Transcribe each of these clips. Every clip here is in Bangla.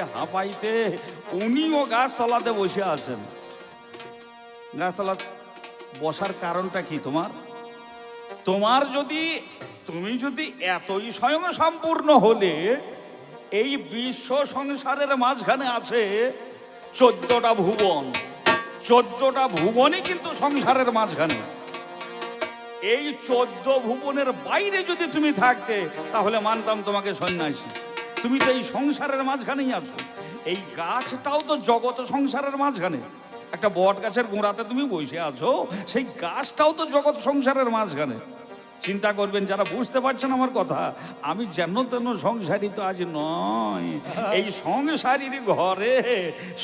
হাঁপাইতে হাঁপাইতে, উনিও গাছতলাতে বসে আছেন। গাছতলা বসার কারণটা কি তোমার? তোমার যদি, তুমি যদি এতই স্বয়ং সম্পূর্ণ হলে, এই বিশ্ব সংসারের মাঝখানে আছে চোদ্দটা ভুবন। চোদ্দটা ভুবনই কিন্তু সংসারের মাঝখানে। এই চোদ্দ ভুবনের বাইরে যদি তুমি থাকতে, তাহলে মানতাম তোমাকে সন্ন্যাসী। তুমি তো এই সংসারের মাঝখানেই আছো। এই গাছটাও তো জগৎ সংসারের মাঝখানে। একটা বট গাছের গোড়াতে তুমি বসে আছো, সেই গাছটাও তো জগৎ সংসারের মাঝখানে। চিন্তা করবেন, যারা বুঝতে পারছেন আমার কথা, আমি যেন তেন সংসারী তো আজ নয়। এই সংসারীর ঘরে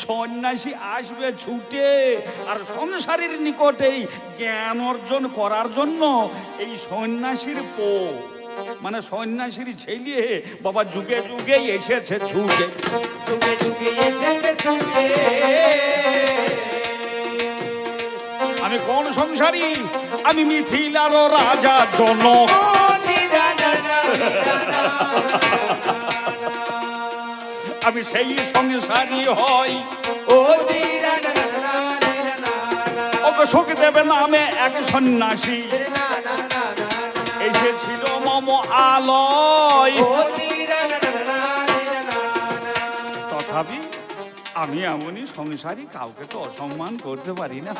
সন্ন্যাসী আসবে ছুটে, আর সংসারীর নিকটেই জ্ঞান অর্জন করার জন্য এই সন্ন্যাসীর পো মানে সন্ন্যাসীর ছেলে বাবা যুগে যুগে এসেছে ছুটে। যুগে যুগে এসেছে ছুটে। আমি কোন সংসারী? আমি মিথিলার রাজা জনক। আমি সেই সংসারী হই। ও ওকে সুখদেব নামে এক সন্ন্যাসী। এসেছিল মম আলয়। তথাপি আমি এমনই সংসারী, কাউকে তো অসম্মান করতে পারি না।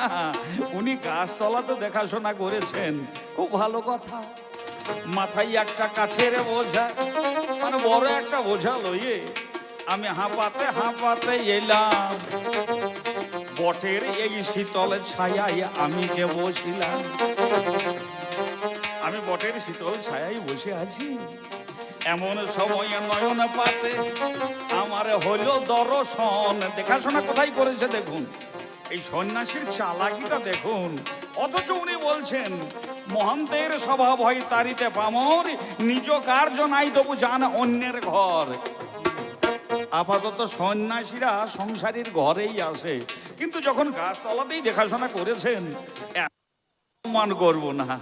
উনি গাছতলা তো দেখাশোনা করেছেন। খুব ভালো কথা। মাথায় একটা কাঠের বোঝা মানে বড় একটা বোঝা লইয়ে আমি হাঁপাতে হাঁপাতে এলাম। বটের এই শীতল ছায়ায় আমি যে বসিলাম। আমি বটের শীতল ছায়ায় বসে আছি। এমন সময় নয়ন পাতে আমার হলো দর্শন। দেখাশোনা কোথায় করেছে দেখুন। এই সন্ন্যাসীর চালাকিটা দেখুন। অথচ উনি বলছেন, মহান্তের স্বভাব হয় তারিতে পামর, নিজ কার্য নাই তবু জান অন্যের ঘর। আপাতত সন্ন্যাসীরা সংসারীর ঘরেই আসে। কিন্তু যখন গাছতলাতেই দেখাশোনা করেছেন সম্মান করব না।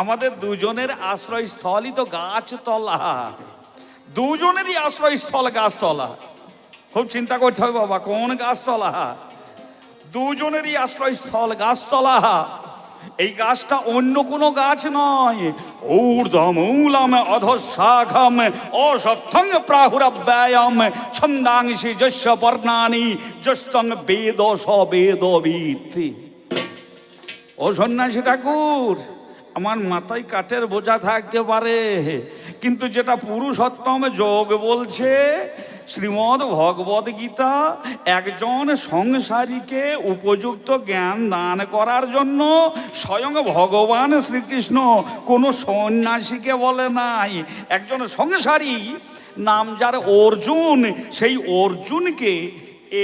আমাদের দুজনের আশ্রয়স্থলই তো গাছতলা। দুজনেরই আশ্রয়স্থল গাছতলা। খুব চিন্তা করতে হবে বাবা, কোন গাছতলা? দুজনেরই আশ্রয়স্থল গাছতলা। এই গাছটা অন্য কোনো গাছ নয়। ঊর্ধ্বমূলম অধঃশাখম অসত্যং প্রাহুরব্যায়াম ছন্দাংশি যস্য বর্ণানি যস্তং বেদ স বেদবিদ ও সন্ন্যাসী ঠাকুর আমার মাথায় কাঠের বোঝা থাকতে পারে। কিন্তু যেটা পুরুষোত্তম যোগ বলছে, শ্রীমদ ভগবদ গীতা একজন সংসারীকে উপযুক্ত জ্ঞান দান করার জন্য স্বয়ং ভগবান শ্রীকৃষ্ণ কোনো সন্ন্যাসীকে বলে নাই। একজন সংসারী, নাম যার অর্জুন, সেই অর্জুনকে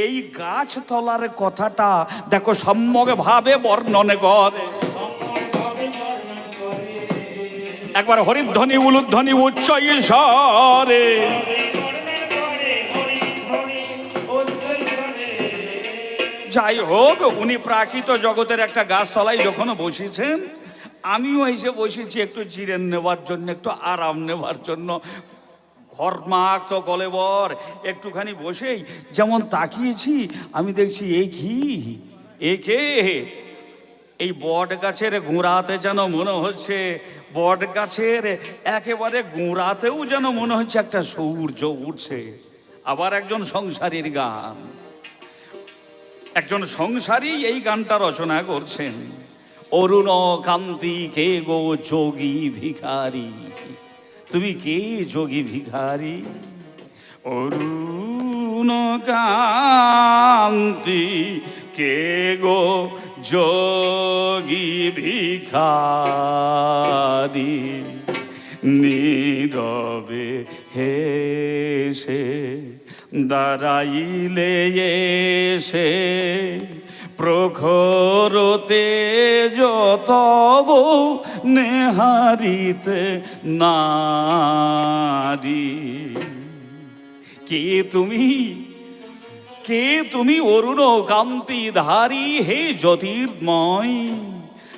এই গাছতলার কথাটা দেখো সম্যকভাবে বর্ণনে করে। একবার হরিধ্বনি, উলুধ্বনি উচ্চ ঈশ্বরে যাই হোক, উনি প্রাকৃত জগতের একটা গাছতলায় যখন বসেছেন, আমিও এসে বসেছি একটু জিরেন নেওয়ার জন্য, একটু আরাম নেওয়ার জন্য। ঘর ঘরমাক তো গলেবর, একটুখানি বসেই যেমন তাকিয়েছি, আমি দেখছি, এ কি? এ কে? এই বট গাছের গোড়াতে যেন মনে হচ্ছে বট গাছের একেবারে গোড়াতেও যেন মনে হচ্ছে একটা সূর্য উঠছে। আবার একজন সংসারীর গান। একজন সংসারী এই গানটা রচনা করছেন। অরুণ কান্তি, কে গো যোগী ভিখারি? তুমি কে যোগী ভিখারি? অরুণ কান্তি, কে গো যোগী ভিখারি নীরবে হেসে দাঁড়াইলে এসে প্রখরতে যতব নেহারিতে নারী। কে তুমি কে তুমি অরুণ কান্তি ধারী? হে জ্যোতির্ময়,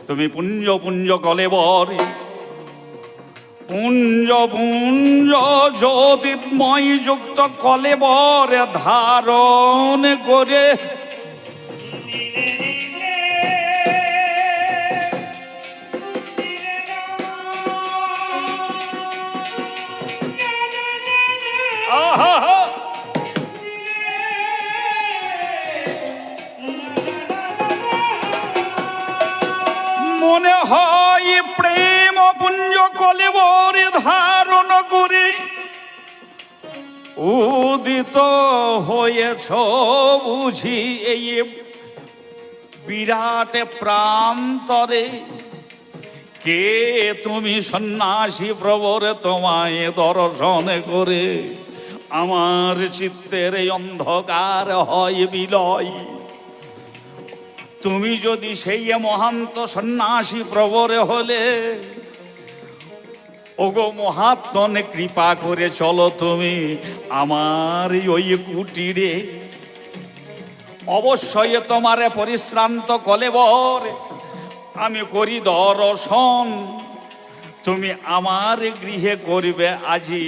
তুমি পুঞ্জ পুঞ্জ কলেবর পুঞ্জ পুঞ্জ জ্যোতির্ময় যুক্ত কলেবর ধারণ করে। আহা। মনে হয় প্রেম পুঞ্জ কলেবরে ধারণ করে। উদিত হয়েছ বুঝি এই বিরাট প্রান্তরে। কে তুমি সন্ন্যাসী প্রবর তোমায় দর্শন করে? আমার চিত্তের অন্ধকার হয় বিলয়। তুমি যদি সেই মহান্ত সন্ন্যাসী প্রবরে হলে, ওগো মহাত্মনে, কৃপা করে চলো তুমি আমার ওই কুটিরে। অবশ্যই তোমারে পরিশ্রান্ত কলেবর, আমি করি দর্শন। তুমি আমার গৃহে করবে আজি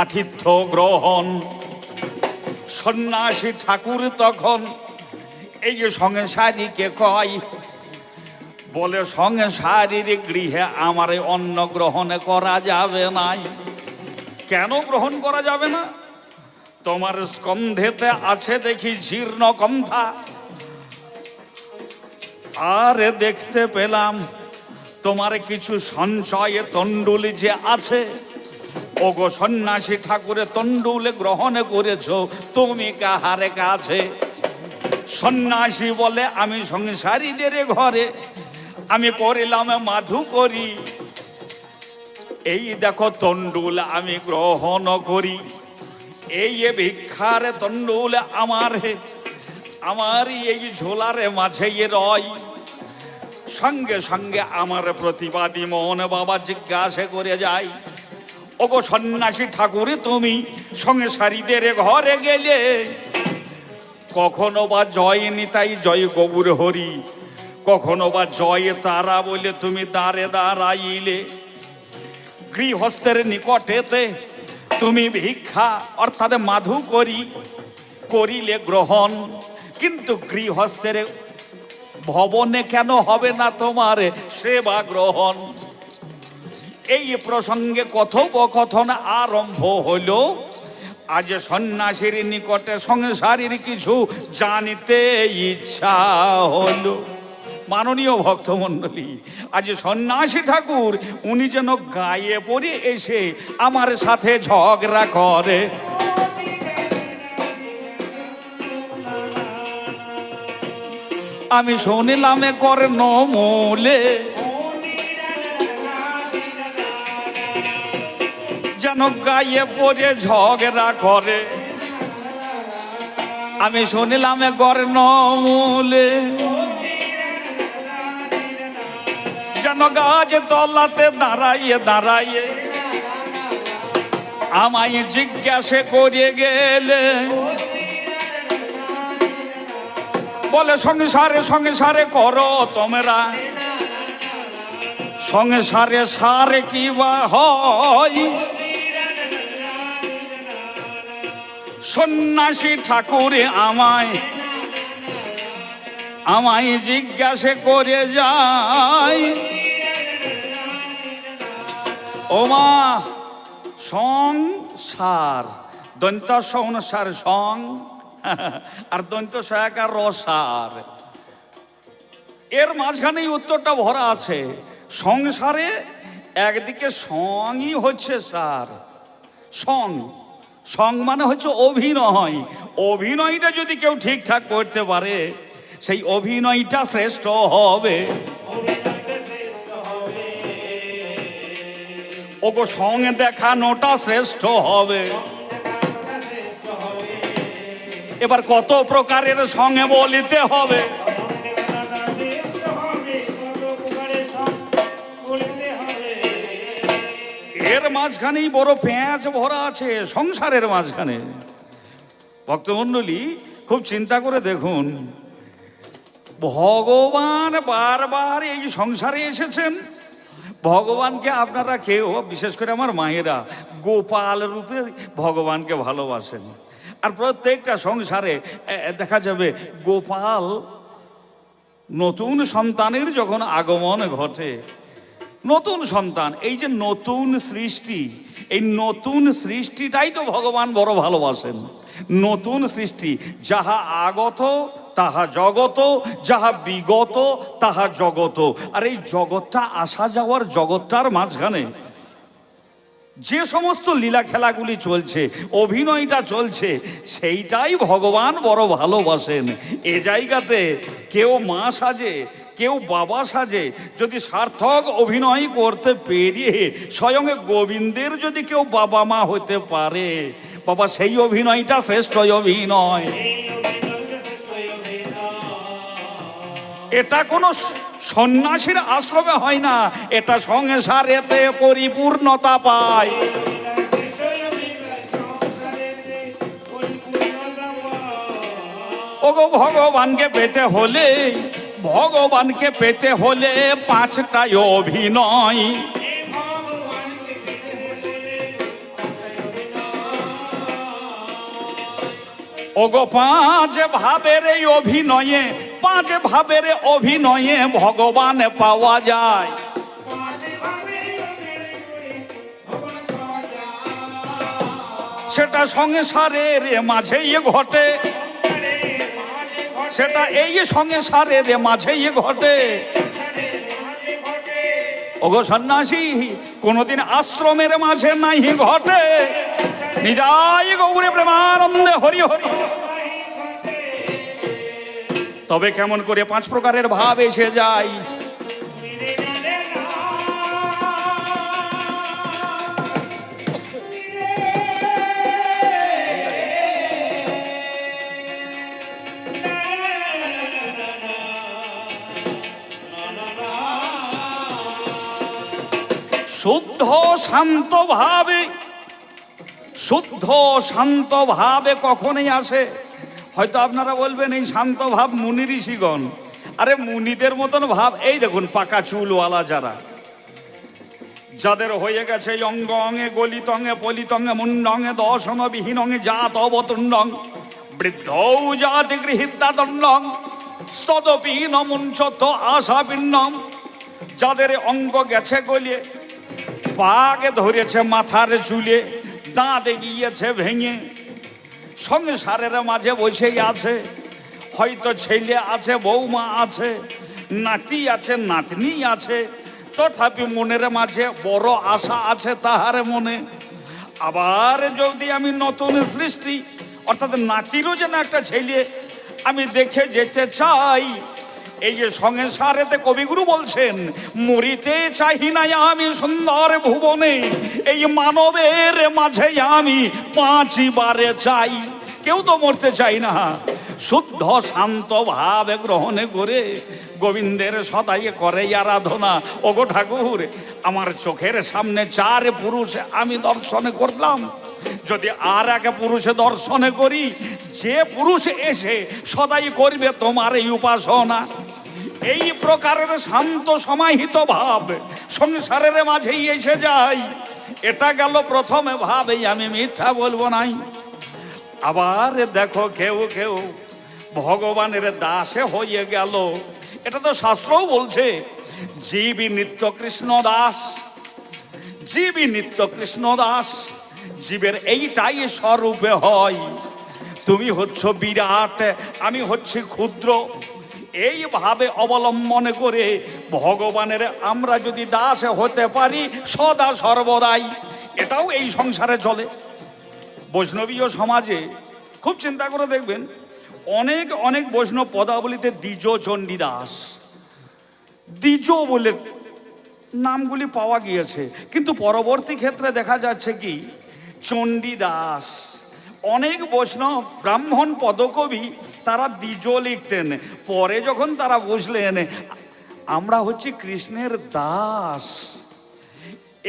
আতিথ্য গ্রহণ। সন্ন্যাসী ঠাকুর তখন এই যে সংসারীকে কয়, বলে সংসারীর গৃহে আমার অন্ন গ্রহণ করা যাবে নাই। কেন গ্রহণ করা যাবে না? তোমার স্কন্ধেতে আছে দেখি জীর্ণ কন্থা আর দেখতে পেলাম তোমার কিছু সঞ্চয়ে তণ্ডুলি যে আছে। ও গো সন্ন্যাসী ঠাকুরে তণ্ডুলে গ্রহণ করেছ, তুমি কাহারে কাছে? সন্ন্যাসী বলে, আমি সংসারীদের ঘরে, আমি করিলাম মাধু করি এই দেখো তণ্ডুল আমি গ্রহণ করি। এই ভিক্ষার তণ্ডুল আমার আমার এই ঝোলারে মাঝে রয়। সঙ্গে সঙ্গে আমার প্রতিবাদী মন বাবা জিজ্ঞাসা করে যায়, ওগো সন্ন্যাসী ঠাকুরে, তুমি সংসারীদের ঘরে গেলে কখনো বা জয় নিতাই জয় গবুর হরি। কখনো বা জয় তারা বলে তুমি দাঁড়ে দাঁড়াইলে গৃহস্থের নিকটেতে তুমি ভিক্ষা অর্থাৎ মাধু করি, করিলে গ্রহণ। কিন্তু গৃহস্থের ভবনে কেন হবে না তোমার সেবা গ্রহণ? এই প্রসঙ্গে কথোপকথন আরম্ভ হলো। আজ সন্ন্যাসীর নিকটে সংসারীর কিছু জানিতে ইচ্ছা হলো। মাননীয় ভক্তমণ্ডলী, আজ সন্ন্যাসী ঠাকুর, উনি যেন গায়ে পড়ে এসে আমার সাথে ঝগড়া করে। আমি শুনিলাম কর্ণ মূলে যেন গায়ে পড়ে ঝগড়া করে। আমি শুনিলাম মূলে যেন গাছ তলাতে দাঁড়াইয়ে দাঁড়াইয়ে আমায় জিজ্ঞাসা করে গেলে, বলে সংসারে সংসারে করো তোমরা। সংসারে সারে কি বা হয়? সন্ন্যাসী ঠাকুরে আমায় আমায় জিজ্ঞাসা করে যায় ওমা সংসার, দন্ত সংসার সং, আর দন্ত সহায়কার রসার। এর মাঝখানেই উত্তরটা ভরা আছে, সংসারে একদিকে সঙ্গই হচ্ছে সার সং। সং মানে হচ্ছে অভিনয়। অভিনয়টা যদি কেউ ঠিকঠাক করতে পারে, সেই অভিনয়টা শ্রেষ্ঠ হবে। ওগো সঙ্গে দেখানোটা শ্রেষ্ঠ হবে। এবার কত প্রকারের সঙ্গে বলিতে হবে? এর মাঝখানেই বড় পেঁয়াজ ভরা আছে, সংসারের মাঝখানে। ভক্তমণ্ডলী, খুব চিন্তা করে দেখুন, ভগবান বারবার এই সংসারে এসেছেন। ভগবানকে আপনারা কেউ, বিশেষ করে আমার মায়েরা, গোপাল রূপে ভগবানকে ভালোবাসেন। আর প্রত্যেকটা সংসারে দেখা যাবে গোপাল নতুন সন্তানের যখন আগমন ঘটে নতুন সন্তান, এই যে নতুন সৃষ্টি, এই নতুন সৃষ্টিটাই তো ভগবান বড় ভালোবাসেন। নতুন সৃষ্টি, যাহা আগত, তাহা জগত, যাহা বিগত, তাহা জগত। আর এই জগৎটা আসা যাওয়ার জগৎটার মাঝখানে যে সমস্ত লীলা খেলাগুলি চলছে, অভিনয়টা চলছে, সেইটাই ভগবান বড় ভালোবাসেন। এ জায়গাতে কেউ মা সাজে কেউ বাবা সাজে, যদি সার্থক অভিনয় করতে পেরিয়ে স্বয়ং গোবিন্দের যদি কেউ বাবা মা হতে পারে, বাবা সেই অভিনয়টা শ্রেষ্ঠ অভিনয়। এটা কোনো সন্ন্যাসীর আশ্রমে হয় না, এটা সংসারেতে পরিপূর্ণতা পায়। ওগো ভগবানকে পেতে হলে ভগবানকে পেতে হলে পাঁচটাই অভিনয়। ওগো পাঁচ ভাবের এই অভিনয়ে, পাঁচ ভাবের অভিনয়ে ভগবান পাওয়া যায়। সেটা সংসারের মাঝেই ঘটে। সেটা এই সংসারের মাঝেই ঘটে। ওগো সন্ন্যাসী, কোনোদিন আশ্রমের মাঝে নাই ঘটে। নিজাই গৌরে প্রেমানন্দে হরি হরি। তবে কেমন করে পাঁচ প্রকারের ভাব এসে যায় শান্ত ভাবে শুদ্ধ শান্ত ভাবে কখনই আসে। হয়তো আপনারা বলবেন, এই শান্ত ভাব মুনি ঋষিগণ। আরে, মুনিদের মতন ভাব, এই দেখুন, পাকা চুলওয়ালা যারা। যাদের হয়ে গেছে অঙ্গ অঙ্গে গলিতঙ্গে পলিতঙ্গে মুন্ডঙ্গে দশন বিহীনঙ্গে জাত অবতুণ্ডং বৃদ্ধৌ জাতি গৃহীতা দণ্ডং স্তদপি নমুঞ্চত আশা যাদের অঙ্গ গেছে গলিয়ে পাকে ধরেছে মাথার চুলে দাঁতে গিয়েছে ভেঙে। সংসারের মাঝে বসেই আছে, হয়তো ছেলে আছে, বৌমা আছে, নাতি আছে, নাতনি আছে, তথাপি মনের মাঝে বড় আশা আছে তাহার মনে। আবার যদি আমি নতুন সৃষ্টি, অর্থাৎ নাতিরও যেন একটা ছেলে, আমি দেখে যেতে চাই এই যে সংসারেতে কবিগুরু বলছেন মরিতে চাহি না আমি সুন্দর ভুবনে, এই মানবের মাঝে আমি পাঁচবারে চাই। কেউ তো মরতে চাই না। শুদ্ধ শান্ত ভাবে গ্রহণ করে গোবিন্দের সদাই করে আরাধনা। ওগো ঠাকুর, আমার চোখের সামনে চার পুরুষ আমি দর্শনে করলাম। যদি আর এক পুরুষে দর্শনে করি, যে পুরুষ এসে সদাই করবে তোমার এই উপাসনা। এই প্রকারের শান্ত সমাহিত ভাব সংসারের মাঝেই এসে যায়। এটা গেল প্রথমে ভাবেই, আমি মিথ্যা বলব নাই। আবার দেখো কেউ কেউ ভগবানের দাসে হয়ে গেল। এটা তো শাস্ত্রও বলছে, জীবী নিত্য কৃষ্ণ দাস, জীবী নিত্য কৃষ্ণ দাস, জীবের এইটাই স্বরূপে হয়। তুমি হচ্ছ বিরাট, আমি হচ্ছি ক্ষুদ্র। এইভাবে অবলম্বন করে ভগবানের আমরা যদি দাস হতে পারি, সদা সর্বদাই। এটাও এই সংসারে চলে। বৈষ্ণবীয় সমাজে খুব চিন্তা করে দেখবেন, অনেক অনেক বৈষ্ণব পদাবলিতে দ্বিজ চণ্ডীদাস দ্বিজ বলে নামগুলি পাওয়া গিয়েছে, কিন্তু পরবর্তী ক্ষেত্রে দেখা যাচ্ছে কি চণ্ডীদাস অনেক বৈষ্ণব ব্রাহ্মণ পদকবি তারা দ্বিজ লিখতেন, পরে যখন তারা বুঝলেন, আমরা হচ্ছি কৃষ্ণের দাস।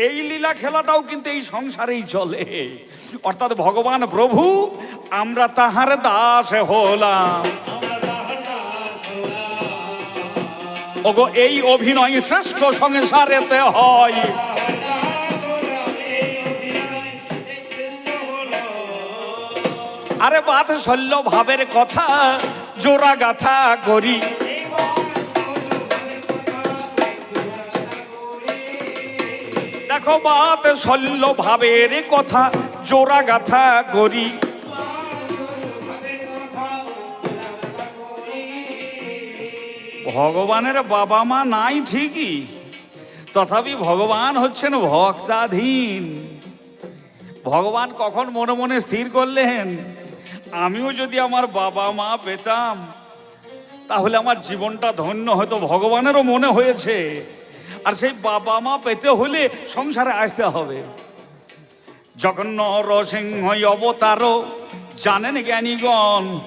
এই লীলা খেলাটাও কিন্তু এই সংসারেই চলে। অর্থাৎ ভগবান প্রভু, আমরা তাহার দাস হলাম। ওগো, এই অভিনয় শ্রেষ্ঠ সংসারেতে হয়। আরে বাদ শল্য ভাবের কথা, জোড়া গাথা করি। দেখো বাত শল্য ভাবের কথা, জোড়া গাথা করি ভগবানের বাবা মা নাই ঠিকই, তথাপি ভগবান হচ্ছেন ভক্তাধীন। ভগবান কখন মনে মনে স্থির করলেন, আমিও যদি আমার বাবা মা পেতাম, তাহলে আমার জীবনটা ধন্য হয়তো ভগবানেরও মনে হয়েছে। আর সেই বাবা মা পেতে হলে সংসারে আসতে হবে। যখন নরসিংহ অবতার, জানেন জ্ঞানীগণ?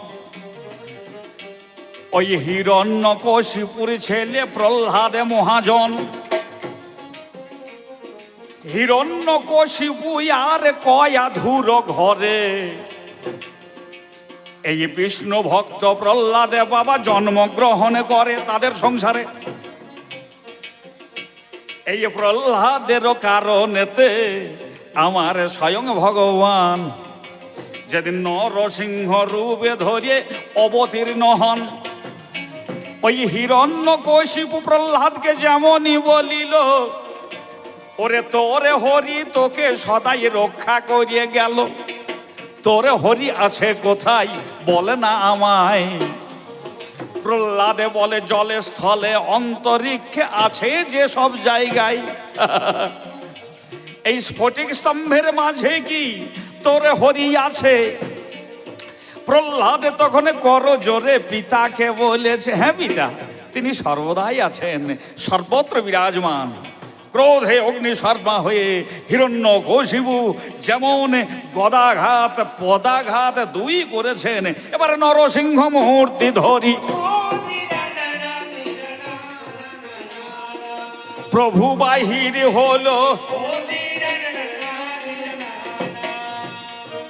ওই হিরণ্য কশিপুর ছেলে প্রহ্লাদে মহাজন। হিরণ্য কশিপু আর কয়া ধুর ঘরে? এই বিষ্ণু ভক্ত প্রহ্লাদে বাবা জন্মগ্রহণ করে তাদের সংসারে। এই প্রহ্লাদের কারণেতে আমার স্বয়ং ভগবান যেদিন নরসিংহ রূপে ধরে অবতীর্ণ হন, ওই হিরণ্য কশিপু প্রহ্লাদকে যেমনই বলিল, ওরে তোরে হরি তোকে সদাই রক্ষা করিয়ে গেল। তোরে হরি আছে কোথায় বলে না আমায়? প্রহ্লাদে বলে, জলে স্থলে অন্তরিক্ষে আছে যে সব জায়গায়। এই স্ফটিক স্তম্ভের মাঝে কি তোরে হরি আছে? প্রহ্লাদে তখন কর জোরে পিতাকে বলেছে হ্যাঁ পিতা, তিনি সর্বদাই আছেন, সর্বত্র বিরাজমান। ক্রোধে অগ্নি শর্মা হয়ে হিরণ্য কশিবু যেমন গদাঘাত, পদাঘাত দুই করেছেন। এবার নরসিংহ মূর্তি ধরি। প্রভু বাহির হলো।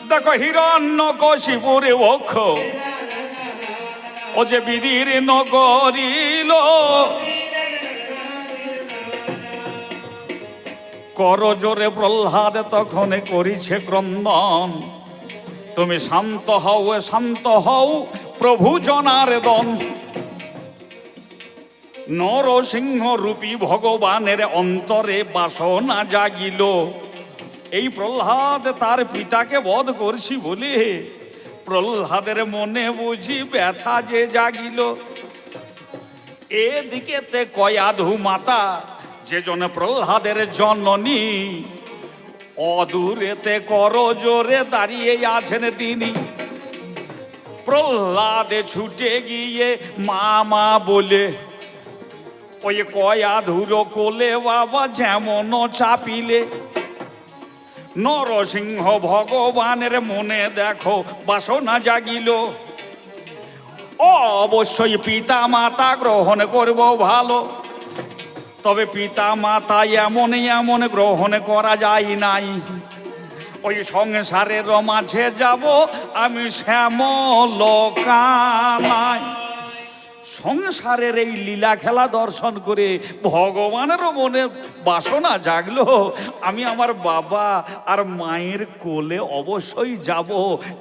দেখো হিরণ্য কশিপুরে ও যে বিধির নগরিল। কর জোরে প্রহ্লাদ, তখন করিছে ক্রন্দন। তুমি শান্ত হও, এ শান্ত হও, প্রভু জনার দন। নরসিংহ রূপী ভগবানের অন্তরে বাসনা জাগিল। এই প্রহ্লাদ তার পিতাকে বধ করছি বলে, প্রহ্লাদের মনে বুঝি ব্যথা যে জাগিল। এদিকেতে কয়াধু মাতা যে প্রহ্লাদের জননী, অদূরেতে কর জোরে দাঁড়িয়ে আছেন তিনি। প্রহ্লাদে ছুটে গিয়ে মা মা বলে, ওই কয়া ধুরো কোলে বাবা যেমন চাপিলে। নরসিংহ ভগবানের মনে দেখো বাসনা জাগিল। অবশ্যই পিতা মাতা গ্রহণ করব ভালো। তবে পিতা মাতা এমন এমন গ্রহণ করা যায় নাই। ওই সংসারের মাঝে যাব, আমি শ্যামল কানাই সংসারের এই লীলা খেলা দর্শন করে ভগবানেরও মনে বাসনা জাগলো, আমি আমার বাবা আর মায়ের কোলে অবশ্যই যাব।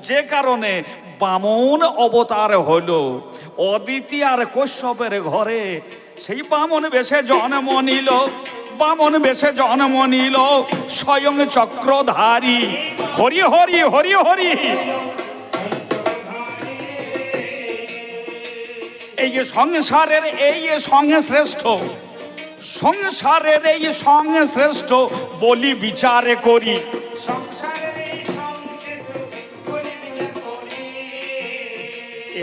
যে কারণে বামন অবতার হলো, অদিতি আর কশ্যপের ঘরে সেই বামন বেশে জন্ম নিল, বামন বেশে জন্ম নিল, স্বয়ং চক্রধারী। হরি হরি হরি হরি। এই যে সংসারের, এই সঙ্গে শ্রেষ্ঠ সংসারের এই সঙ্গে শ্রেষ্ঠ বলি বিচারে করি।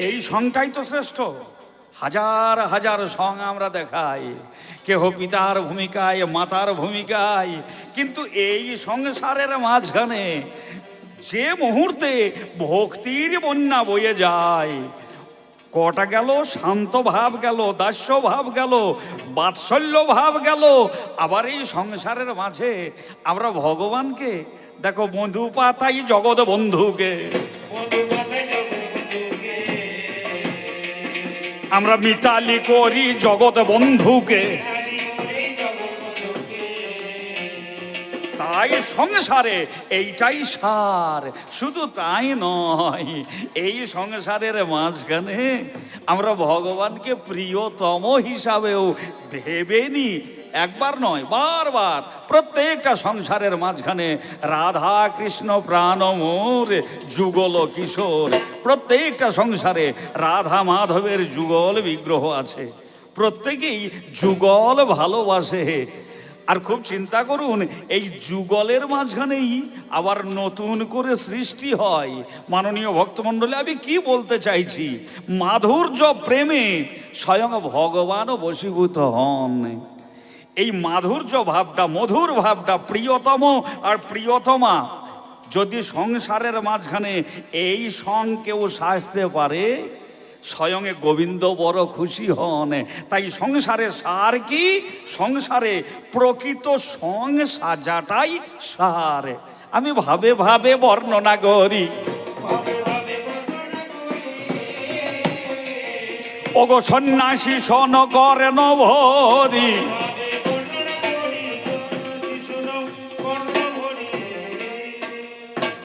এই সংটাই তো শ্রেষ্ঠ। হাজার হাজার সং আমরা দেখাই। কেহ পিতার ভূমিকায়, মাতার ভূমিকায়, কিন্তু এই সংসারের মাঝখানে যে মুহূর্তে ভক্তির বন্যা বয়ে যায়, কটা গেল, শান্ত ভাব গেল, দাস্য ভাব গেল, বাৎসল্য ভাব গেল, আবার এই সংসারের মাঝে আমরা ভগবানকে, দেখো বন্ধু পাতাই জগৎ বন্ধুকে। আমরা মিতালি করি জগৎ বন্ধুকে। তাই সংসারে এইটাই সার, শুধু তাই নয়, এই সংসারের মাঝখানে আমরা ভগবানকে প্রিয়তম হিসাবেও ভেবে নি একবার নয়, বারবার প্রত্যেকটা সংসারের মাঝখানে রাধা কৃষ্ণ প্রাণমোর যুগল কিশোর। প্রত্যেকটা সংসারে রাধা মাধবের যুগল বিগ্রহ আছে। প্রত্যেকেই যুগল ভালোবাসে। আর খুব চিন্তা করুন, এই যুগলের মাঝখানেই আবার নতুন করে সৃষ্টি হয়। মাননীয় ভক্তমণ্ডলী, আমি কি বলতে চাইছি? মাধুর্য প্রেমে স্বয়ং ভগবানও বশীভূত হন। এই মাধুর্য ভাবটা, মধুর ভাবটা প্রিয়তম আর প্রিয়তমা। যদি সংসারের মাঝখানে এই সং কেউ সাজতে পারে, স্বয়ং গোবিন্দ বড় খুশি হন। তাই সংসারে সার কি? সংসারে প্রকৃত সং সাজাটাই সার। আমি ভাবে ভাবে বর্ণনা করি। ওগো সন্ন্যাসী সন করেন ভরি